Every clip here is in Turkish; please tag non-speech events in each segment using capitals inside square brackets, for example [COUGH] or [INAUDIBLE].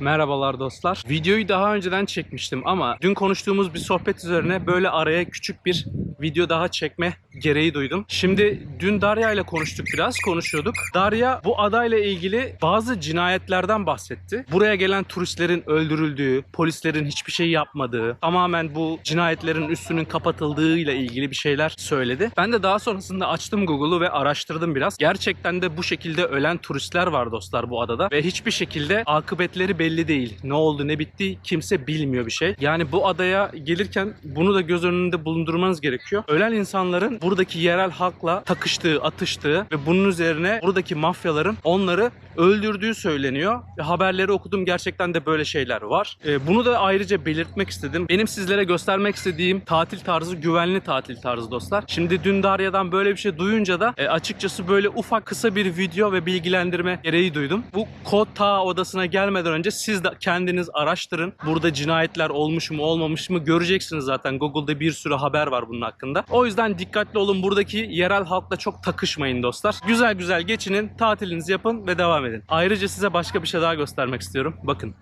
Merhabalar dostlar. Videoyu daha önceden çekmiştim ama dün konuştuğumuz bir sohbet üzerine böyle araya küçük bir video daha çekme gereği duydum. Şimdi dün Darya ile konuştuk biraz, konuşuyorduk. Darya bu adayla ilgili bazı cinayetlerden bahsetti. Buraya gelen turistlerin öldürüldüğü, polislerin hiçbir şey yapmadığı, tamamen bu cinayetlerin üstünün kapatıldığı ile ilgili bir şeyler söyledi. Ben de daha sonrasında açtım Google'u ve araştırdım biraz. Gerçekten de bu şekilde ölen turistler var dostlar bu adada ve hiçbir şekilde akıbetleri belli değil. Ne oldu ne bitti kimse bilmiyor bir şey. Yani bu adaya gelirken bunu da göz önünde bulundurmanız gerekiyor. Ölen insanların buradaki yerel halkla takıştığı, atıştığı ve bunun üzerine buradaki mafyaların onları öldürdüğü söyleniyor. Ve haberleri okudum gerçekten de böyle şeyler var. Ee, bunu da ayrıca belirtmek istedim. Benim sizlere göstermek istediğim tatil tarzı güvenli tatil tarzı dostlar. Şimdi dün Darya'dan böyle bir şey duyunca da e, açıkçası böyle ufak kısa bir video ve bilgilendirme gereği duydum. Bu Kota odasına gelmeden önce siz de kendiniz araştırın. Burada cinayetler olmuş mu olmamış mı göreceksiniz zaten. Google'da bir sürü haber var bunun hakkında. O yüzden dikkatli olun. Buradaki yerel halkla çok takışmayın dostlar. Güzel güzel geçinin, tatilinizi yapın ve devam edin. Ayrıca size başka bir şey daha göstermek istiyorum. Bakın.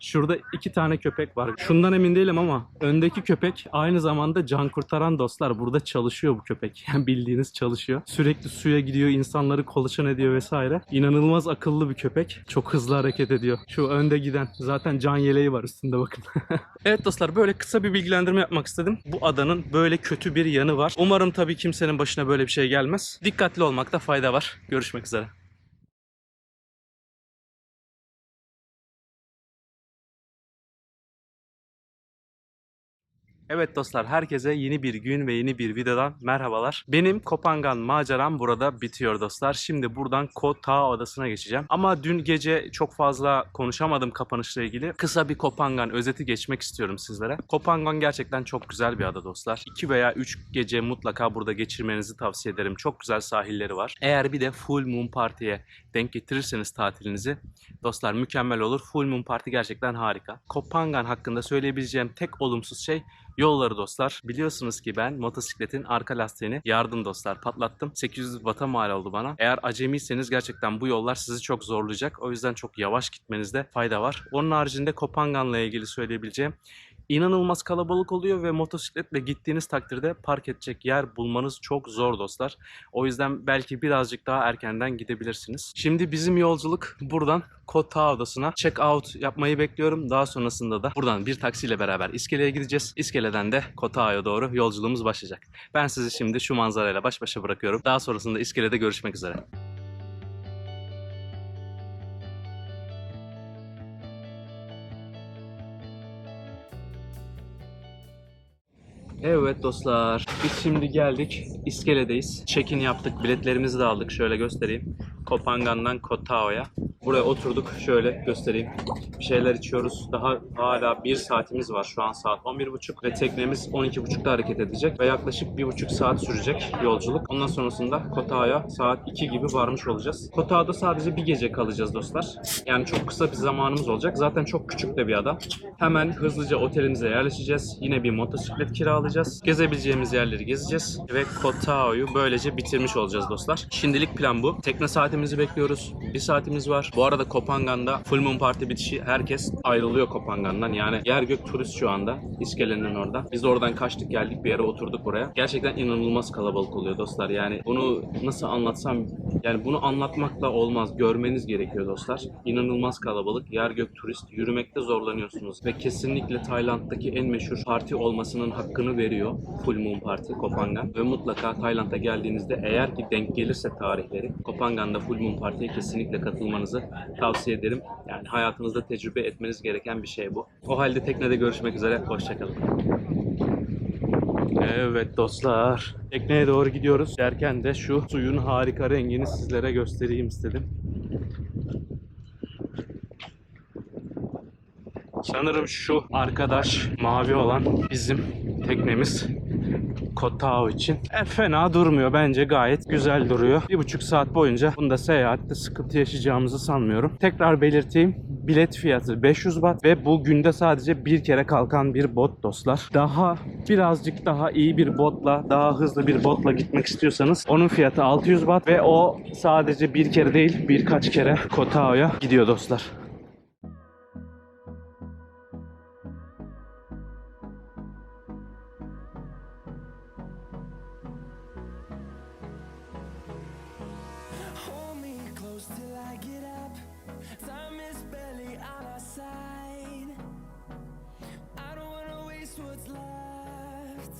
Şurada iki tane köpek var. Şundan emin değilim ama öndeki köpek aynı zamanda can kurtaran dostlar. Burada çalışıyor bu köpek. [LAUGHS] Yani bildiğiniz çalışıyor. Sürekli suya gidiyor, insanları kolaçan ediyor vesaire. İnanılmaz akıllı bir köpek. Çok hızlı hareket ediyor. Şu önde giden. Zaten can yeleği var üstünde bakın. [LAUGHS] evet dostlar böyle kısa bir bilgilendirme yapmak istedim. Bu adanın böyle kötü bir yanı var. Umarım tabii kimsenin başına böyle bir şey gelmez. Dikkatli olmakta fayda var. Görüşmek üzere. Evet dostlar herkese yeni bir gün ve yeni bir videodan merhabalar. Benim Kopangan maceram burada bitiyor dostlar. Şimdi buradan Kota Adası'na geçeceğim. Ama dün gece çok fazla konuşamadım kapanışla ilgili. Kısa bir Kopangan özeti geçmek istiyorum sizlere. Kopangan gerçekten çok güzel bir ada dostlar. 2 veya 3 gece mutlaka burada geçirmenizi tavsiye ederim. Çok güzel sahilleri var. Eğer bir de Full Moon Party'ye denk getirirseniz tatilinizi dostlar mükemmel olur. Full Moon Party gerçekten harika. Kopangan hakkında söyleyebileceğim tek olumsuz şey Yolları dostlar. Biliyorsunuz ki ben motosikletin arka lastiğini yardım dostlar patlattım. 800 Watt'a mal oldu bana. Eğer acemiyseniz gerçekten bu yollar sizi çok zorlayacak. O yüzden çok yavaş gitmenizde fayda var. Onun haricinde Kopangan'la ilgili söyleyebileceğim inanılmaz kalabalık oluyor ve motosikletle gittiğiniz takdirde park edecek yer bulmanız çok zor dostlar. O yüzden belki birazcık daha erkenden gidebilirsiniz. Şimdi bizim yolculuk buradan Kota Adası'na check out yapmayı bekliyorum. Daha sonrasında da buradan bir taksiyle beraber iskeleye gideceğiz. İskeleden de Kota'ya doğru yolculuğumuz başlayacak. Ben sizi şimdi şu manzarayla baş başa bırakıyorum. Daha sonrasında iskelede görüşmek üzere. Evet dostlar, biz şimdi geldik. İskeledeyiz. Check-in yaptık, biletlerimizi de aldık. Şöyle göstereyim. Kopangan'dan Kotao'ya. Buraya oturduk. Şöyle göstereyim. Bir şeyler içiyoruz. Daha hala bir saatimiz var. Şu an saat 11.30 ve teknemiz 12.30'da hareket edecek ve yaklaşık 1.5 saat sürecek yolculuk. Ondan sonrasında Kotao'ya saat 2 gibi varmış olacağız. Kotao'da sadece bir gece kalacağız dostlar. Yani çok kısa bir zamanımız olacak. Zaten çok küçük de bir ada. Hemen hızlıca otelimize yerleşeceğiz. Yine bir motosiklet kiralayacağız. Gezebileceğimiz yerleri gezeceğiz ve Kotao'yu böylece bitirmiş olacağız dostlar. Şimdilik plan bu. Tekne saatimizi bekliyoruz. Bir saatimiz var. Bu arada Kopangan'da Full Moon Party bitişi herkes ayrılıyor Kopangan'dan. Yani yer gök turist şu anda. İskelenin orada. Biz de oradan kaçtık geldik bir yere oturduk buraya. Gerçekten inanılmaz kalabalık oluyor dostlar. Yani bunu nasıl anlatsam yani bunu anlatmakla olmaz. Görmeniz gerekiyor dostlar. İnanılmaz kalabalık. Yer gök turist. Yürümekte zorlanıyorsunuz. Ve kesinlikle Tayland'daki en meşhur parti olmasının hakkını veriyor. Full Moon Party Kopangan. Ve mutlaka Tayland'a geldiğinizde eğer ki denk gelirse tarihleri Kopangan'da Full Moon Party'ye kesinlikle katılmanızı tavsiye ederim. Yani hayatınızda tecrübe etmeniz gereken bir şey bu. O halde teknede görüşmek üzere. Hoşçakalın. Evet dostlar. Tekneye doğru gidiyoruz. Derken de şu suyun harika rengini sizlere göstereyim istedim. Sanırım şu arkadaş mavi olan bizim teknemiz. Kotao için. E, fena durmuyor bence gayet güzel duruyor. Bir buçuk saat boyunca bunda seyahatte sıkıntı yaşayacağımızı sanmıyorum. Tekrar belirteyim. Bilet fiyatı 500 baht ve bu günde sadece bir kere kalkan bir bot dostlar. Daha birazcık daha iyi bir botla, daha hızlı bir botla gitmek istiyorsanız onun fiyatı 600 baht ve o sadece bir kere değil birkaç kere Kotao'ya gidiyor dostlar.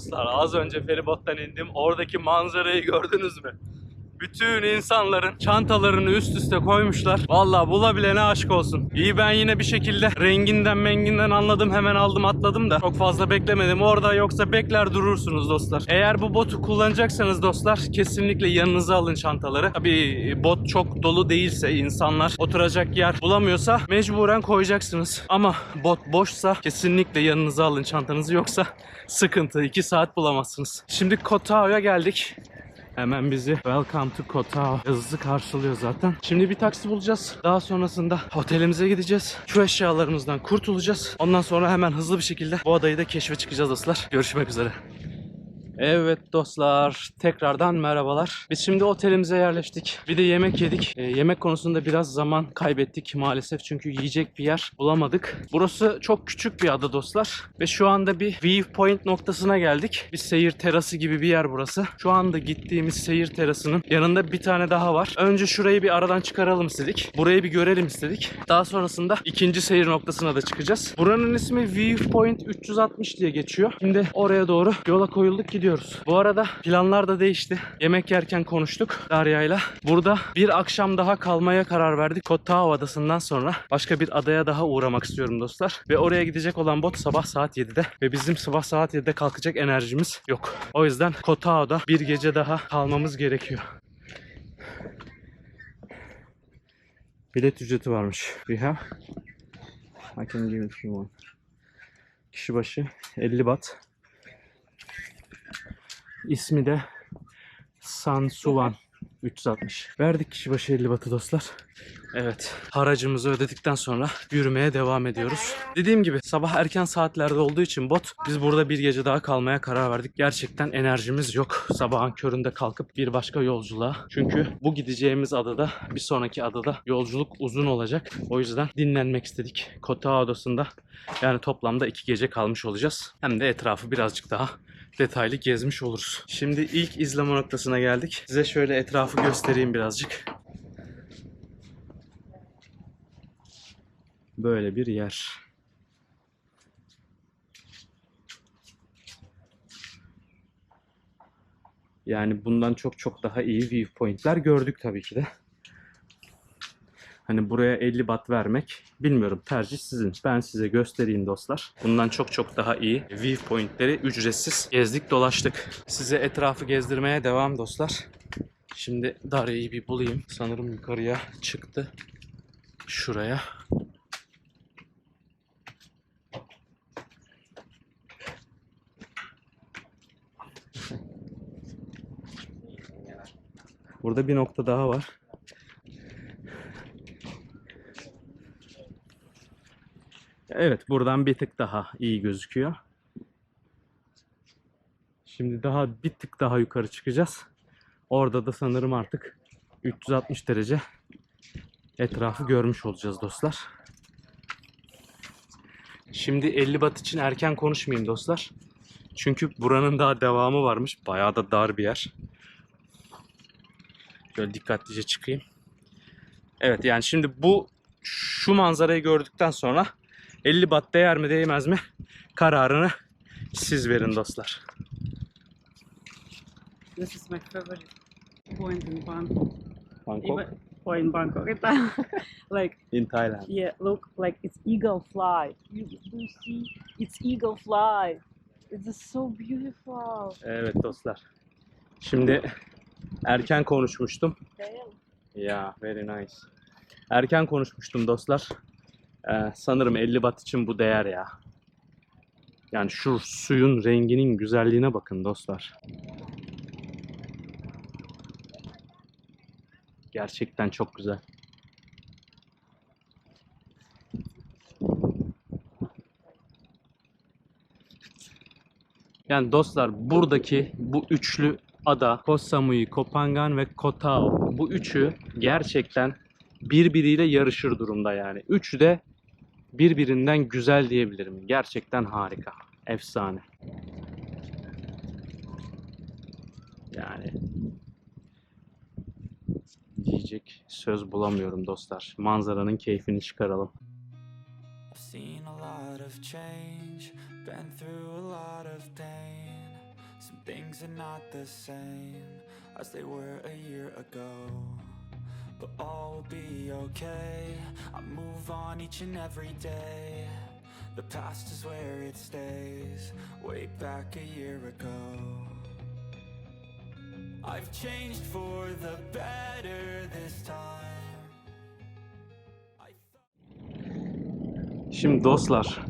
Dostlar az önce feribottan indim. Oradaki manzarayı gördünüz mü? Bütün insanların çantalarını üst üste koymuşlar. Vallahi bulabilene aşk olsun. İyi ben yine bir şekilde renginden menginden anladım. Hemen aldım atladım da. Çok fazla beklemedim orada yoksa bekler durursunuz dostlar. Eğer bu botu kullanacaksanız dostlar kesinlikle yanınıza alın çantaları. Tabii bot çok dolu değilse insanlar oturacak yer bulamıyorsa mecburen koyacaksınız. Ama bot boşsa kesinlikle yanınıza alın çantanızı yoksa sıkıntı. 2 saat bulamazsınız. Şimdi Kotao'ya geldik. Hemen bizi Welcome to Kotao yazısı karşılıyor zaten. Şimdi bir taksi bulacağız. Daha sonrasında otelimize gideceğiz. Şu eşyalarımızdan kurtulacağız. Ondan sonra hemen hızlı bir şekilde bu adayı da keşfe çıkacağız dostlar. Görüşmek üzere. Evet dostlar, tekrardan merhabalar. Biz şimdi otelimize yerleştik. Bir de yemek yedik. Ee, yemek konusunda biraz zaman kaybettik maalesef çünkü yiyecek bir yer bulamadık. Burası çok küçük bir ada dostlar ve şu anda bir viewpoint noktasına geldik. Bir seyir terası gibi bir yer burası. Şu anda gittiğimiz seyir terasının yanında bir tane daha var. Önce şurayı bir aradan çıkaralım istedik. Burayı bir görelim istedik. Daha sonrasında ikinci seyir noktasına da çıkacağız. Buranın ismi Viewpoint 360 diye geçiyor. Şimdi oraya doğru yola koyulduk gidiyoruz. Bu arada planlar da değişti. Yemek yerken konuştuk Derya'yla. Burada bir akşam daha kalmaya karar verdik. Kottao adasından sonra başka bir adaya daha uğramak istiyorum dostlar. Ve oraya gidecek olan bot sabah saat 7'de. Ve bizim sabah saat 7'de kalkacak enerjimiz yok. O yüzden Kottao'da bir gece daha kalmamız gerekiyor. Bilet ücreti varmış. We have. I can give it if you want. Kişi başı 50 bat. İsmi de Sansuvan 360. Verdik kişi başı 50 batı dostlar. Evet, haracımızı ödedikten sonra yürümeye devam ediyoruz. Dediğim gibi sabah erken saatlerde olduğu için bot biz burada bir gece daha kalmaya karar verdik. Gerçekten enerjimiz yok sabahın köründe kalkıp bir başka yolculuğa. Çünkü bu gideceğimiz adada bir sonraki adada yolculuk uzun olacak. O yüzden dinlenmek istedik. Kota adasında yani toplamda iki gece kalmış olacağız. Hem de etrafı birazcık daha detaylı gezmiş oluruz. Şimdi ilk izleme noktasına geldik. Size şöyle etrafı göstereyim birazcık. Böyle bir yer. Yani bundan çok çok daha iyi viewpointler gördük tabii ki de. Hani buraya 50 bat vermek bilmiyorum tercih sizin. Ben size göstereyim dostlar. Bundan çok çok daha iyi viewpointleri ücretsiz gezdik dolaştık. Size etrafı gezdirmeye devam dostlar. Şimdi Darya'yı bir bulayım. Sanırım yukarıya çıktı. Şuraya. Burada bir nokta daha var. Evet buradan bir tık daha iyi gözüküyor. Şimdi daha bir tık daha yukarı çıkacağız. Orada da sanırım artık 360 derece etrafı görmüş olacağız dostlar. Şimdi 50 bat için erken konuşmayayım dostlar. Çünkü buranın daha devamı varmış. Bayağı da dar bir yer. Şöyle dikkatlice çıkayım. Evet yani şimdi bu şu manzarayı gördükten sonra 50 bat değer mi değmez mi kararını siz verin dostlar. This is my favorite point in Bangkok. Bangkok Even or in Bangkok, [LAUGHS] like in Thailand. yeah, look like it's eagle fly. You you see? It's eagle fly. It's so beautiful. Evet dostlar. Şimdi erken konuşmuştum. Ya very nice. Erken konuşmuştum dostlar. Ee, sanırım 50 bat için bu değer ya. Yani şu suyun renginin güzelliğine bakın dostlar. Gerçekten çok güzel. Yani dostlar buradaki bu üçlü ada Koh Samui, Koh ve Koh bu üçü gerçekten birbiriyle yarışır durumda yani. Üçü de birbirinden güzel diyebilirim. Gerçekten harika. Efsane. Yani diyecek söz bulamıyorum dostlar. Manzaranın keyfini çıkaralım. Seen a lot of change, been through a lot of pain. Some things are not the same as they were a year ago. But all will be okay. I move on each and every day. The past is where it stays, way back a year ago. I've changed for the better this time. Şimdi dostlar,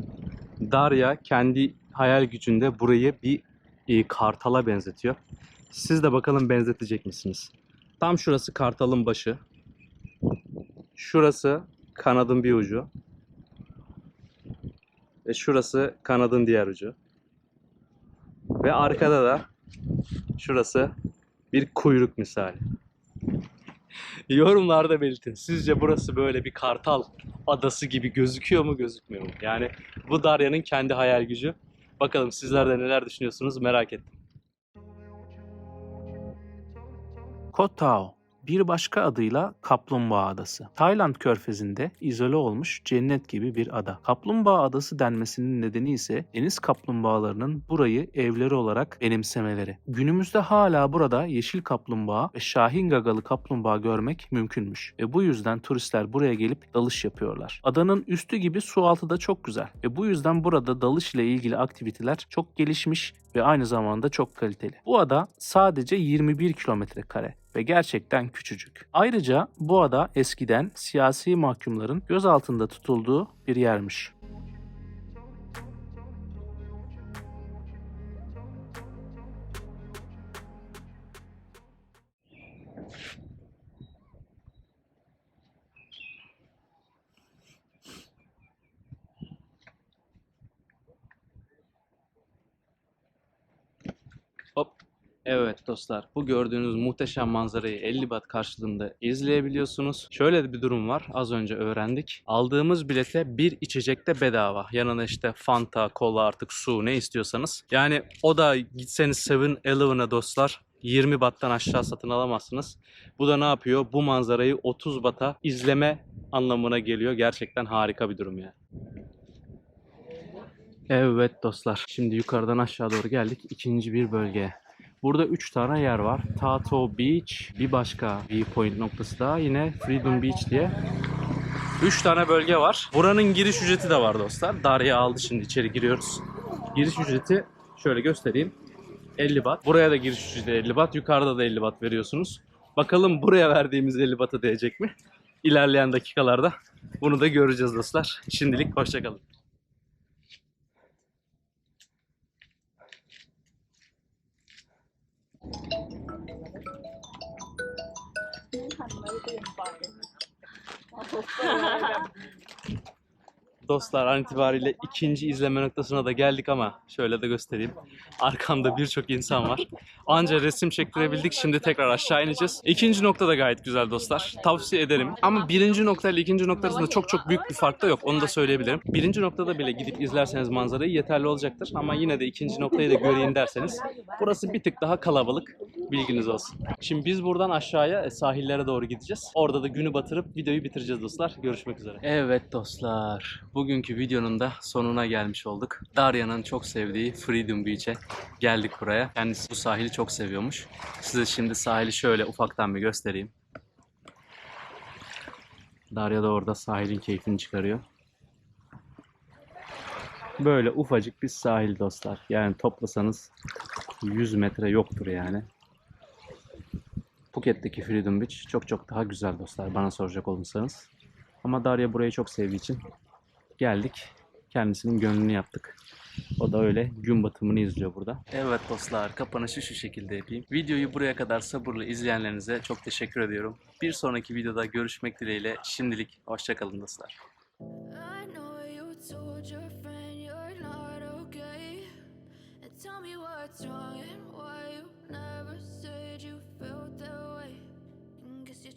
Darya kendi hayal gücünde burayı bir e, kartala benzetiyor. Siz de bakalım benzetecek misiniz? Tam şurası kartalın başı. Şurası kanadın bir ucu. Ve şurası kanadın diğer ucu. Ve arkada da şurası bir kuyruk misali. [LAUGHS] Yorumlarda belirtin. Sizce burası böyle bir kartal adası gibi gözüküyor mu gözükmüyor mu? Yani bu Darya'nın kendi hayal gücü. Bakalım sizler de neler düşünüyorsunuz merak ettim. Koh Tao bir başka adıyla Kaplumbağa Adası. Tayland körfezinde izole olmuş cennet gibi bir ada. Kaplumbağa Adası denmesinin nedeni ise deniz kaplumbağalarının burayı evleri olarak benimsemeleri. Günümüzde hala burada yeşil kaplumbağa ve şahin gagalı kaplumbağa görmek mümkünmüş. Ve bu yüzden turistler buraya gelip dalış yapıyorlar. Adanın üstü gibi su altı da çok güzel. Ve bu yüzden burada dalış ile ilgili aktiviteler çok gelişmiş ve aynı zamanda çok kaliteli. Bu ada sadece 21 kilometre kare ve gerçekten küçücük. Ayrıca bu ada eskiden siyasi mahkumların gözaltında tutulduğu bir yermiş. Evet dostlar, bu gördüğünüz muhteşem manzarayı 50 bat karşılığında izleyebiliyorsunuz. Şöyle bir durum var, az önce öğrendik. Aldığımız bilete bir içecek de bedava. Yanına işte Fanta, kola artık su ne istiyorsanız. Yani o da gitseniz 7-Eleven'a dostlar 20 battan aşağı satın alamazsınız. Bu da ne yapıyor? Bu manzarayı 30 bata izleme anlamına geliyor. Gerçekten harika bir durum yani. Evet dostlar. Şimdi yukarıdan aşağı doğru geldik. ikinci bir bölgeye. Burada 3 tane yer var. Tato Beach, bir başka viewpoint noktası daha yine Freedom Beach diye. 3 tane bölge var. Buranın giriş ücreti de var dostlar. Darya aldı şimdi içeri giriyoruz. Giriş ücreti şöyle göstereyim. 50 bat. Buraya da giriş ücreti 50 bat. Yukarıda da 50 bat veriyorsunuz. Bakalım buraya verdiğimiz 50 bata değecek mi? İlerleyen dakikalarda bunu da göreceğiz dostlar. Şimdilik hoşçakalın. [LAUGHS] Dostlar an itibariyle ikinci izleme noktasına da geldik ama şöyle de göstereyim. Arkamda birçok insan var. Anca resim çektirebildik. Şimdi tekrar aşağı ineceğiz. İkinci nokta da gayet güzel dostlar. Tavsiye ederim. Ama birinci nokta ile ikinci nokta arasında çok çok büyük bir fark da yok. Onu da söyleyebilirim. Birinci noktada bile gidip izlerseniz manzarayı yeterli olacaktır. Ama yine de ikinci noktayı da göreyim derseniz burası bir tık daha kalabalık. Bilginiz olsun. Şimdi biz buradan aşağıya e, sahillere doğru gideceğiz. Orada da günü batırıp videoyu bitireceğiz dostlar. Görüşmek üzere. Evet dostlar. Bugünkü videonun da sonuna gelmiş olduk. Darya'nın çok sevdiği Freedom Beach'e geldik buraya. Kendisi bu sahili çok seviyormuş. Size şimdi sahili şöyle ufaktan bir göstereyim. Darya da orada sahilin keyfini çıkarıyor. Böyle ufacık bir sahil dostlar. Yani toplasanız 100 metre yoktur yani. Phuket'teki Freedom Beach çok çok daha güzel dostlar bana soracak olursanız. Ama Darya burayı çok sevdiği için geldik. Kendisinin gönlünü yaptık. O da öyle gün batımını izliyor burada. Evet dostlar kapanışı şu şekilde yapayım. Videoyu buraya kadar sabırla izleyenlerinize çok teşekkür ediyorum. Bir sonraki videoda görüşmek dileğiyle şimdilik hoşçakalın dostlar. Tell me what's wrong